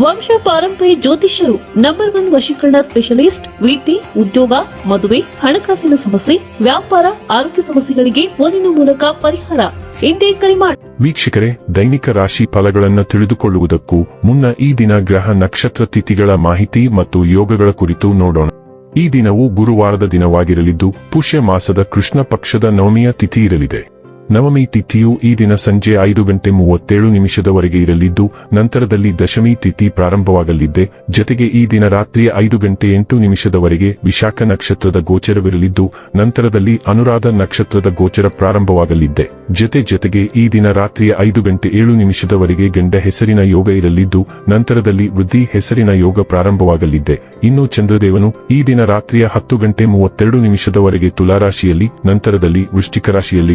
ವಂಶ ಪಾರಂಪರ್ಯ ಜ್ಯೋತಿಷ್ಯರು ನಂಬರ್ ಒನ್ ವಶೀಕರಣ ಸ್ಪೆಷಲಿಸ್ಟ್ ವೀಟಿ ಉದ್ಯೋಗ, ಮದುವೆ, ಹಣಕಾಸಿನ ಸಮಸ್ಯೆ, ವ್ಯಾಪಾರ, ಆರೋಗ್ಯ ಸಮಸ್ಯೆಗಳಿಗೆ ಫೋನಿನ ಮೂಲಕ ಪರಿಹಾರ. ಇಂದೇ ಕರೆ ಮಾಡಿ ವೀಕ್ಷಕರೇ, ದೈನಿಕ ರಾಶಿ ಫಲಗಳನ್ನು ತಿಳಿದುಕೊಳ್ಳುವುದಕ್ಕೂ ಮುನ್ನ ಈ ದಿನ ಗ್ರಹ ನಕ್ಷತ್ರ ತಿಥಿಗಳ ಮಾಹಿತಿ ಮತ್ತು ಯೋಗಗಳ ಕುರಿತು ನೋಡೋಣ. ಈ ದಿನವು ಗುರುವಾರದ ದಿನವಾಗಿರಲಿದ್ದು, ಪುಷ್ಯ ಮಾಸದ ಕೃಷ್ಣ ಪಕ್ಷದ ನವಮಿಯ ತಿಥಿ ಇರಲಿದೆ. ನವಮಿ ತಿಥಿಯು ಈ ದಿನ ಸಂಜೆ ಐದು ಗಂಟೆ ಮೂವತ್ತೇಳು ನಿಮಿಷದವರೆಗೆ ಇರಲಿದ್ದು, ನಂತರದಲ್ಲಿ ದಶಮಿ ತಿಥಿ ಪ್ರಾರಂಭವಾಗಲಿದ್ದೆ ಜತೆಗೆ ಈ ದಿನ ರಾತ್ರಿಯ ಐದು ಗಂಟೆ ಎಂಟು ನಿಮಿಷದವರೆಗೆ ವಿಶಾಖ ನಕ್ಷತ್ರದ ಗೋಚರವಿರಲಿದ್ದು, ನಂತರದಲ್ಲಿ ಅನುರಾಧ ನಕ್ಷತ್ರದ ಗೋಚರ ಪ್ರಾರಂಭವಾಗಲಿದ್ದೆ ಜತೆ ಜತೆಗೆ ಈ ದಿನ ರಾತ್ರಿಯ ಐದು ಗಂಟೆ ಏಳು ನಿಮಿಷದವರೆಗೆ ಗಂಡ ಹೆಸರಿನ ಯೋಗ ಇರಲಿದ್ದು, ನಂತರದಲ್ಲಿ ವೃದ್ಧಿ ಹೆಸರಿನ ಯೋಗ ಪ್ರಾರಂಭವಾಗಲಿದ್ದೆ ಇನ್ನು ಚಂದ್ರದೇವನು ಈ ದಿನ ರಾತ್ರಿಯ ಹತ್ತು ಗಂಟೆ ಮೂವತ್ತೆರಡು ನಿಮಿಷದವರೆಗೆ ತುಲಾರಾಶಿಯಲ್ಲಿ, ನಂತರದಲ್ಲಿ ವೃಶ್ಚಿಕ ರಾಶಿಯಲ್ಲಿ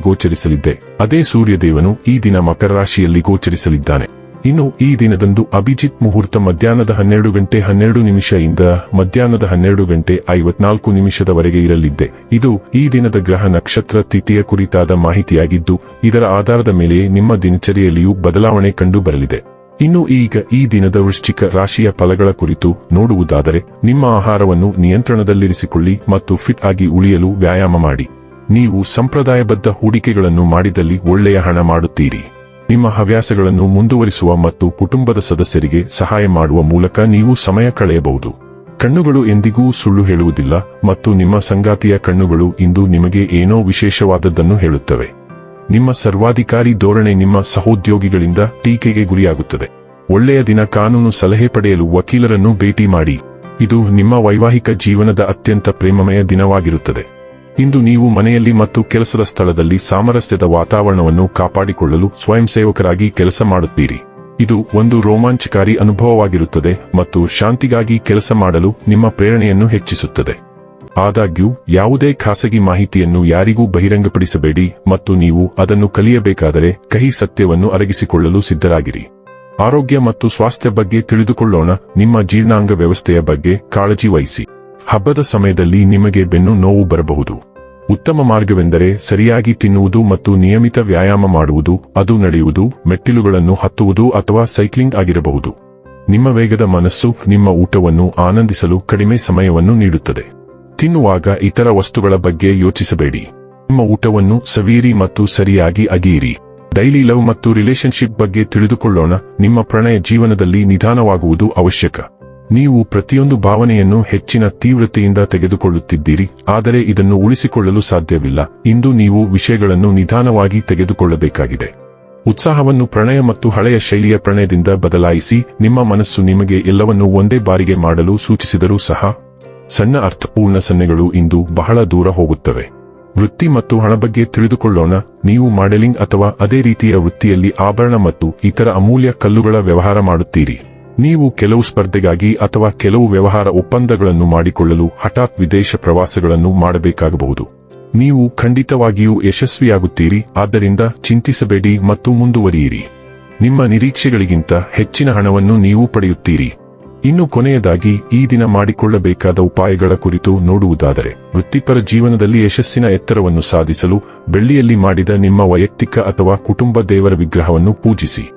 ಗೋಚರಿಸಲಿದ್ದೆ ಅದೇ ಸೂರ್ಯದೇವನು ಈ ದಿನ ಮಕರ ರಾಶಿಯಲ್ಲಿ ಗೋಚರಿಸಲಿದ್ದಾನೆ. ಇನ್ನು ಈ ದಿನದಂದು ಅಭಿಜಿತ್ ಮುಹೂರ್ತ ಮಧ್ಯಾಹ್ನದ ಹನ್ನೆರಡು ಗಂಟೆ ಹನ್ನೆರಡು ನಿಮಿಷ ಇಂದ ಮಧ್ಯಾಹ್ನದ ಹನ್ನೆರಡು ಗಂಟೆ ಐವತ್ನಾಲ್ಕು ನಿಮಿಷದವರೆಗೆ ಇರಲಿದ್ದೆ. ಇದು ಈ ದಿನದ ಗ್ರಹ ನಕ್ಷತ್ರ ತಿಥಿಯ ಕುರಿತಾದ ಮಾಹಿತಿಯಾಗಿದ್ದು, ಇದರ ಆಧಾರದ ಮೇಲೆ ನಿಮ್ಮ ದಿನಚರಿಯಲ್ಲಿಯೂ ಬದಲಾವಣೆ ಕಂಡು ಬರಲಿದೆ ಇನ್ನು ಈಗ ಈ ದಿನದ ವೃಶ್ಚಿಕ ರಾಶಿಯ ಫಲಗಳ ಕುರಿತು ನೋಡುವುದಾದರೆ, ನಿಮ್ಮ ಆಹಾರವನ್ನು ನಿಯಂತ್ರಣದಲ್ಲಿರಿಸಿಕೊಳ್ಳಿ ಮತ್ತು ಫಿಟ್ ಆಗಿ ಉಳಿಯಲು ವ್ಯಾಯಾಮ ಮಾಡಿ. ನೀವು ಸಂಪ್ರದಾಯಬದ್ಧ ಹೂಡಿಕೆಗಳನ್ನು ಮಾಡಿದಲ್ಲಿ ಒಳ್ಳೆಯ ಹಣ ಮಾಡುತ್ತೀರಿ. ನಿಮ್ಮ ಹವ್ಯಾಸಗಳನ್ನು ಮುಂದುವರಿಸುವ ಮತ್ತು ಕುಟುಂಬದ ಸದಸ್ಯರಿಗೆ ಸಹಾಯ ಮಾಡುವ ಮೂಲಕ ನೀವು ಸಮಯ ಕಳೆಯಬಹುದು. ಕಣ್ಣುಗಳು ಎಂದಿಗೂ ಸುಳ್ಳು ಹೇಳುವುದಿಲ್ಲ ಮತ್ತು ನಿಮ್ಮ ಸಂಗಾತಿಯ ಕಣ್ಣುಗಳು ಇಂದು ನಿಮಗೆ ಏನೋ ವಿಶೇಷವಾದದ್ದನ್ನು ಹೇಳುತ್ತವೆ. ನಿಮ್ಮ ಸರ್ವಾಧಿಕಾರಿ ಧೋರಣೆ ನಿಮ್ಮ ಸಹೋದ್ಯೋಗಿಗಳಿಂದ ಟೀಕೆಗೆ ಗುರಿಯಾಗುತ್ತದೆ. ಒಳ್ಳೆಯ ದಿನ ಕಾನೂನು ಸಲಹೆ ಪಡೆಯಲು ವಕೀಲರನ್ನು ಭೇಟಿ ಮಾಡಿ. ಇದು ನಿಮ್ಮ ವೈವಾಹಿಕ ಜೀವನದ ಅತ್ಯಂತ ಪ್ರೇಮಮಯ ದಿನವಾಗಿರುತ್ತದೆ. ಇಂದು ನೀವು ಮನೆಯಲ್ಲಿ ಮತ್ತು ಕೆಲಸದ ಸ್ಥಳದಲ್ಲಿ ಸಾಮರಸ್ಯದ ವಾತಾವರಣವನ್ನು ಕಾಪಾಡಿಕೊಳ್ಳಲು ಸ್ವಯಂ ಸೇವಕರಾಗಿ ಕೆಲಸ ಮಾಡುತ್ತೀರಿ. ಇದು ಒಂದು ರೋಮಾಂಚಕಾರಿ ಅನುಭವವಾಗಿರುತ್ತದೆ ಮತ್ತು ಶಾಂತಿಗಾಗಿ ಕೆಲಸ ಮಾಡಲು ನಿಮ್ಮ ಪ್ರೇರಣೆಯನ್ನು ಹೆಚ್ಚಿಸುತ್ತದೆ. ಆದಾಗ್ಯೂ, ಯಾವುದೇ ಖಾಸಗಿ ಮಾಹಿತಿಯನ್ನು ಯಾರಿಗೂ ಬಹಿರಂಗಪಡಿಸಬೇಡಿ ಮತ್ತು ನೀವು ಅದನ್ನು ಕಲಿಯಬೇಕಾದರೆ ಕಹಿ ಸತ್ಯವನ್ನು ಅರಗಿಸಿಕೊಳ್ಳಲು ಸಿದ್ಧರಾಗಿರಿ. ಆರೋಗ್ಯ ಮತ್ತು ಸ್ವಾಸ್ಥ್ಯ ಬಗ್ಗೆ ತಿಳಿದುಕೊಳ್ಳೋಣ, ನಿಮ್ಮ ಜೀರ್ಣಾಂಗ ವ್ಯವಸ್ಥೆಯ ಬಗ್ಗೆ ಕಾಳಜಿ ವಹಿಸಿ. ಹಬ್ಬದ ಸಮಯದಲ್ಲಿ ನಿಮಗೆ ಬೆನ್ನು ನೋವು ಬರಬಹುದು. ಉತ್ತಮ ಮಾರ್ಗವೆಂದರೆ ಸರಿಯಾಗಿ ತಿನ್ನುವುದು ಮತ್ತು ನಿಯಮಿತ ವ್ಯಾಯಾಮ ಮಾಡುವುದು, ಅದು ನಡೆಯುವುದು, ಮೆಟ್ಟಿಲುಗಳನ್ನು ಹತ್ತುವುದು ಅಥವಾ ಸೈಕ್ಲಿಂಗ್ ಆಗಿರಬಹುದು. ನಿಮ್ಮ ವೇಗದ ಮನಸ್ಸು, ನಿಮ್ಮ ಊಟವನ್ನು ಆನಂದಿಸಲು ಕಡಿಮೆ ಸಮಯವನ್ನು ನೀಡುತ್ತದೆ. ತಿನ್ನುವಾಗ ಇತರ ವಸ್ತುಗಳ ಬಗ್ಗೆ ಯೋಚಿಸಬೇಡಿ. ನಿಮ್ಮ ಊಟವನ್ನು ಸವೀರಿ ಮತ್ತು ಸರಿಯಾಗಿ ಅಗಿಯಿರಿ. ಡೈಲಿ ಲವ್ ಮತ್ತು ರಿಲೇಶನ್ಶಿಪ್ ಬಗ್ಗೆ ತಿಳಿದುಕೊಳ್ಳೋಣ. ನಿಮ್ಮ ಪ್ರಣಯ ಜೀವನದಲ್ಲಿ ನಿಧಾನವಾಗುವುದು ಅವಶ್ಯಕ. ನೀವು ಪ್ರತಿಯೊಂದು ಭಾವನೆಯನ್ನು ಹೆಚ್ಚಿನ ತೀವ್ರತೆಯಿಂದ ತೆಗೆದುಕೊಳ್ಳುತ್ತಿದ್ದೀರಿ, ಆದರೆ ಇದನ್ನು ಉಳಿಸಿಕೊಳ್ಳಲು ಸಾಧ್ಯವಿಲ್ಲ. ಇಂದು ನೀವು ವಿಷಯಗಳನ್ನು ನಿಧಾನವಾಗಿ ತೆಗೆದುಕೊಳ್ಳಬೇಕಾಗಿದೆ. ಉತ್ಸಾಹವನ್ನು ಪ್ರಣಯ ಮತ್ತು ಹಳೆಯ ಶೈಲಿಯ ಪ್ರಣಯದಿಂದ ಬದಲಾಯಿಸಿ, ನಿಮ್ಮ ಮನಸ್ಸು ನಿಮಗೆ ಎಲ್ಲವನ್ನೂ ಒಂದೇ ಬಾರಿಗೆ ಮಾಡಲು ಸೂಚಿಸಿದರೂ ಸಹ, ಸಣ್ಣ ಅರ್ಥಪೂರ್ಣ ಸನ್ನೆಗಳು ಇಂದು ಬಹಳ ದೂರ ಹೋಗುತ್ತವೆ. ವೃತ್ತಿ ಮತ್ತು ಹಣ ಬಗ್ಗೆ ತಿಳಿದುಕೊಳ್ಳೋಣ. ನೀವು ಮಾಡೆಲಿಂಗ್ ಅಥವಾ ಅದೇ ರೀತಿಯ ವೃತ್ತಿಯಲ್ಲಿ ಆಭರಣ ಮತ್ತು ಇತರ ಅಮೂಲ್ಯ ಕಲ್ಲುಗಳ ವ್ಯವಹಾರ ಮಾಡುತ್ತೀರಿ. ನೀವು ಕೆಲವು ಸ್ಪರ್ಧೆಗಾಗಿ ಅಥವಾ ಕೆಲವು ವ್ಯವಹಾರ ಒಪ್ಪಂದಗಳನ್ನು ಮಾಡಿಕೊಳ್ಳಲು ಹಠಾತ್ ವಿದೇಶ ಪ್ರವಾಸಗಳನ್ನು ಮಾಡಬೇಕಾಗಬಹುದು. ನೀವು ಖಂಡಿತವಾಗಿಯೂ ಯಶಸ್ವಿಯಾಗುತ್ತೀರಿ, ಆದ್ದರಿಂದ ಚಿಂತಿಸಬೇಡಿ ಮತ್ತು ಮುಂದುವರಿಯಿರಿ. ನಿಮ್ಮ ನಿರೀಕ್ಷೆಗಳಿಗಿಂತ ಹೆಚ್ಚಿನ ಹಣವನ್ನು ನೀವು ಪಡೆಯುತ್ತೀರಿ. ಇನ್ನು ಕೊನೆಯದಾಗಿ, ಈ ದಿನ ಮಾಡಿಕೊಳ್ಳಬೇಕಾದ ಉಪಾಯಗಳ ಕುರಿತು ನೋಡುವುದಾದರೆ, ವೃತ್ತಿಪರ ಜೀವನದಲ್ಲಿ ಯಶಸ್ಸಿನ ಎತ್ತರವನ್ನು ಸಾಧಿಸಲು, ಬೆಳ್ಳಿಯಲ್ಲಿ ಮಾಡಿದ ನಿಮ್ಮ ವೈಯಕ್ತಿಕ ಅಥವಾ ಕುಟುಂಬ ದೇವರ ವಿಗ್ರಹವನ್ನು ಪೂಜಿಸಿ.